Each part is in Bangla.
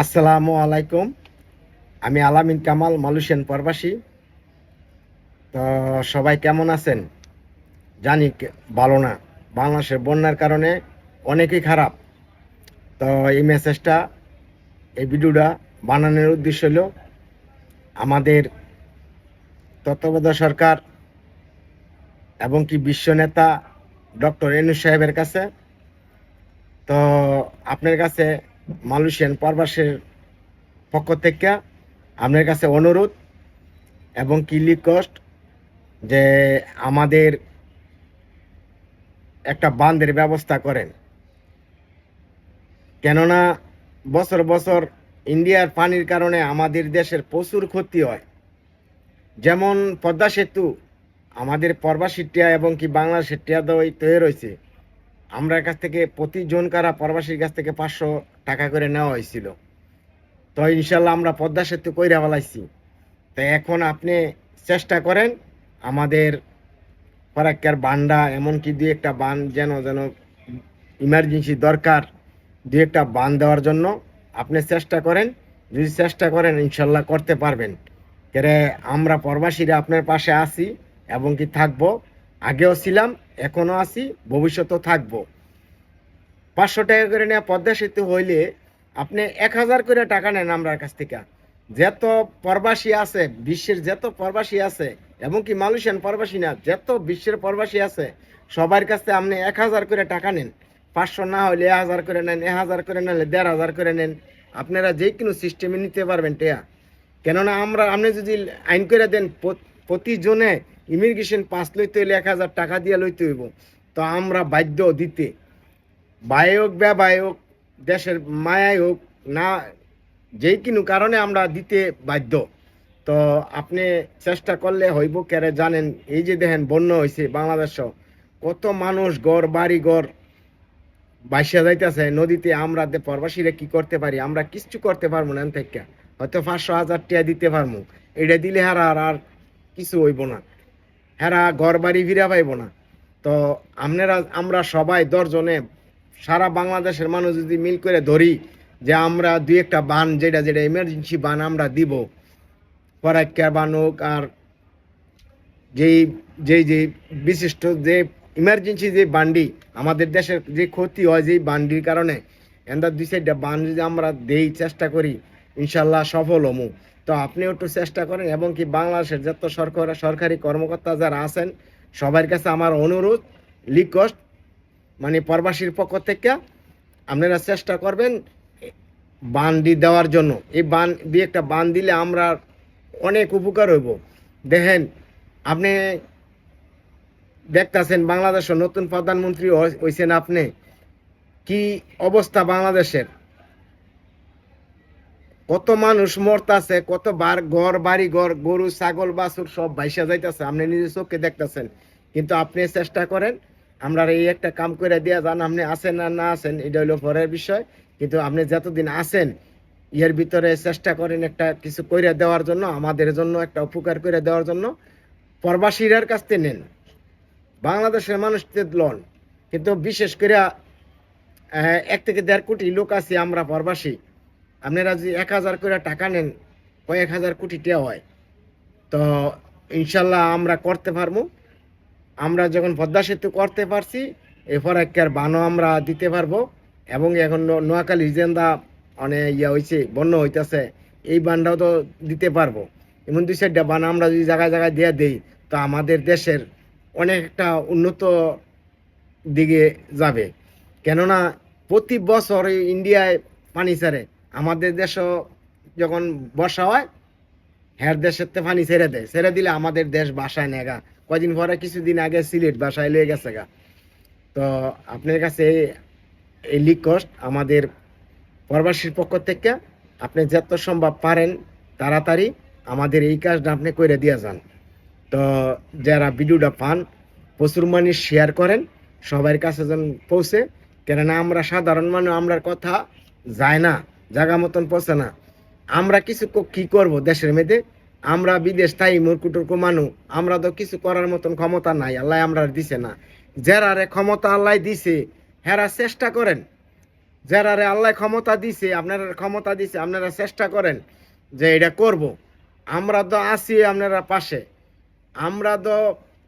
আসসালামু আলাইকুম। আমি আলামিন কামাল, মালয়েশিয়ান প্রবাসী। তো সবাই কেমন আছেন? জানি ভালো না। বাংলাদেশের বন্যার কারণে অনেকই খারাপ। তো এই মেসেজটা এই ভিডিওটা বানানোর উদ্দেশ্য হলো আমাদের তত্ত্বাবধায়ক সরকার এবং কি বিশ্ব নেতা ডক্টর এনু সাহেবের কাছে। তো আপনার কাছে মালয়েশিয়ান প্রবাসের পক্ষ থেকে আপনার কাছে অনুরোধ এবং কি রিকোয়েস্ট যে আমাদের একটা বাঁধের ব্যবস্থা করেন। কেননা বছর বছর ইন্ডিয়ার পানির কারণে আমাদের দেশের প্রচুর ক্ষতি হয়। যেমন পদ্মা সেতু আমাদের প্রবাসী টিয়া এবং কি বাংলাদেশের টিয়া দই তৈরি রয়েছে আমরা কাছ থেকে প্রতি জন কারা প্রবাসীর কাছ থেকে পাঁচশো টাকা করে নেওয়া হয়েছিল। তো ইনশাল্লাহ আমরা পদ্মা সেতু কইরা ফেলাইছি। তো এখন আপনি চেষ্টা করেন আমাদের ফরাক্কার বান্ডা এমনকি দুই একটা বান যেন যেন ইমার্জেন্সি দরকার, দুই একটা বান দেওয়ার জন্য আপনি চেষ্টা করেন। যদি চেষ্টা করেন, ইনশাল্লাহ করতে পারবেন। কেরে আমরা প্রবাসীরা আপনার পাশে আছি এবং কি থাকব। আগেও ছিলাম, এখনও আছি, ভবিষ্যতেও থাকব। পাঁচশো টাকা করে নেওয়া পদ্মা সেতু হইলে আপনি এক হাজার করে টাকা নেন আমরার কাছ থেকে। যত প্রবাসী আছে, বিশ্বের যত প্রবাসী আছে এবং কি মালয়েশিয়ান প্রবাসী না, যত বিশ্বের প্রবাসী আছে, সবার কাছে আপনি এক হাজার করে টাকা নেন। পাঁচশো না হলে এক হাজার করে নেন, এক হাজার করে নিলে দেড় হাজার করে নেন, আপনারা যে কোনো সিস্টেমে নিতে পারবেন, টেয়া। কেননা আমরা, আপনি যদি আইন করে দেন প্রতিজনে ইমিগ্রেশন পাস লইতে হইলে এক হাজার টাকা দিয়ে লইতে হইব। তো আমরা বাধ্য দিতে বায় হোক ব্যবায় হোক, দেশের মায়াই হোক, না, যেই কিনু কারণে আমরা দিতে বাধ্য। তো আপনি চেষ্টা করলে হইব কেরে জানেন, এই যে দেখেন বন্যা হয়েছে বাংলাদেশ কত মানুষ গড় বাড়ি গড় বাইসা যাইতেছে, নদীতে আমরা প্রবাসীরা কি করতে পারি? আমরা কিচ্ছু করতে পারব না থেকে হয়তো পাঁচশো হাজার টাকা দিতে পারব। এটা দিলে হারা আর আর কিছু হইব না। হেরা ঘর বাড়ি ফিরা পাইব না। তো আপনারা আমরা সবাই দশজনে সারা বাংলাদেশের মানুষ যদি মিল করে ধরি যে আমরা দুই একটা বান, যেটা যেটা ইমার্জেন্সি বান আমরা দিব, পরাক্কার বান হোক আর যেই যেই যে বিশিষ্ট যে ইমার্জেন্সি যে বান্ডি, আমাদের দেশের যে ক্ষতি হয় যেই বান্ডির কারণে এন্দার দুই সাইডটা বান যদি আমরা দেই, চেষ্টা করি, ইনশাল্লাহ সফল হমু। তো আপনিও একটু চেষ্টা করেন, এবং কি বাংলাদেশের যত সরকার সরকারি কর্মকর্তা যারা আছেন, সবার কাছে আমার অনুরোধ রিকোয়েস্ট মানে প্রবাসীর পক্ষ থেকে আপনারা চেষ্টা করবেন বান্ডি দেওয়ার জন্য। এই বান দিয়ে একটা বান দিলে আমরা অনেক উপকার হইব। দেখেন, আপনি দেখতেছেন বাংলাদেশের নতুন প্রধানমন্ত্রী হইছেন আপনি। কি অবস্থা বাংলাদেশের? কত মানুষ মরতাছে, কত বার ঘর, বাড়ি ঘর, গরু, ছাগল, বাছুর সব ভাইসা যাইতেছে, আপনি নিজের চোখে দেখতেছেন। কিন্তু আপনি চেষ্টা করেন, আমরা এই একটা কাম করে দিয়া যান, আপনি আছেন আর না আছেন, এটা হলো পরের বিষয়। কিন্তু আপনি যতদিন আছেন, ইয়ের ভিতরে চেষ্টা করেন একটা কিছু করে দেওয়ার জন্য, আমাদের জন্য একটা উপকার করে দেওয়ার জন্য। প্রবাসীরার কাছ থেকে নেন। বাংলাদেশের মানুষদের লন। কিন্তু বিশেষ করে এক থেকে দেড় কোটি লোক আছি আমরা প্রবাসী। আপনারা যদি এক হাজার করে টাকা নেন, কয়েক হাজার কোটি টাকা হয়। তো ইনশাল্লাহ আমরা করতে পারব। আমরা যখন পদ্মা সেতু করতে পারছি এরপর একবার বানও আমরা দিতে পারব। এবং এখন নোয়াখালী জেন্দা মানে ইয়া হয়েছে বন্য হইতেছে, এই বানটাও তো দিতে পারব। এমন দুই চারটা বান আমরা যদি জায়গায় জায়গায় দিয়ে দিই, তো আমাদের দেশের অনেকটা উন্নত দিকে যাবে। কেননা প্রতি বছর ইন্ডিয়ায় পানি ছাড়ে। আমাদের দেশও যখন বর্ষা হয় হ্যার দেশের তে পানি ছেড়ে দেয়। ছেড়ে দিলে আমাদের দেশ বাসায় নেগা কদিন পরে কিছুদিন আগে সিলেট বাসায় লয়ে গেছে গা। তো আপনার কাছে এই লিকস্ট আমাদের প্রবাসীর পক্ষ থেকে আপনি যত সম্ভব পারেন তাড়াতাড়ি আমাদের এই কাজটা আপনি করে দিয়ে যান। তো যারা ভিডিওটা পান, প্রচুর মানুষ শেয়ার করেন সবার কাছে যেন পৌঁছে। কেননা আমরা সাধারণ মানুষ, আমরার কথা যায় না। জায়গা মতন পৌঁছে না। আমরা কিছু কি করব দেশের মেয়েদের? আমরা বিদেশ তাই মুরকুটুরকু মানু। আমরা তো কিছু করার মতন ক্ষমতা নাই, আল্লাহ আমরা দিছে না। যারা রে ক্ষমতা আল্লাহ দিছে, হেরা চেষ্টা করেন। যারা আল্লাহ ক্ষমতা দিছে, আপনারা ক্ষমতা দিছে, আপনারা চেষ্টা করেন যে এটা করব। আমরা তো আসি আপনারা পাশে। আমরা তো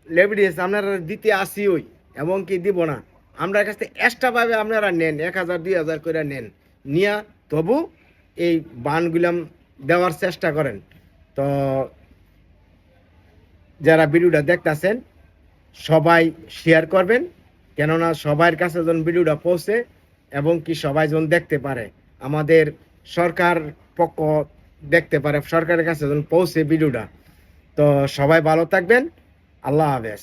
লেবিডিস আপনারা দিতে আসি ওই, এবং কি দিব না। আমরা কাছ থেকে এক্সট্রাভাবে আপনারা নেন, এক হাজার, দুই হাজার করে নেন। নিয়া তবু এই বানগুলাম দেওয়ার চেষ্টা করেন। তো যারা ভিডিওটা দেখতেছেন, সবাই শেয়ার করবেন, কেননা সবার কাছে যেন ভিডিওটা পৌঁছে এবং কি সবাই যেন দেখতে পারে, আমাদের সরকার পক্ষ দেখতে পারে, সরকারের কাছে যেন পৌঁছে ভিডিওটা। তো সবাই ভালো থাকবেন, আল্লাহ হাফেজ।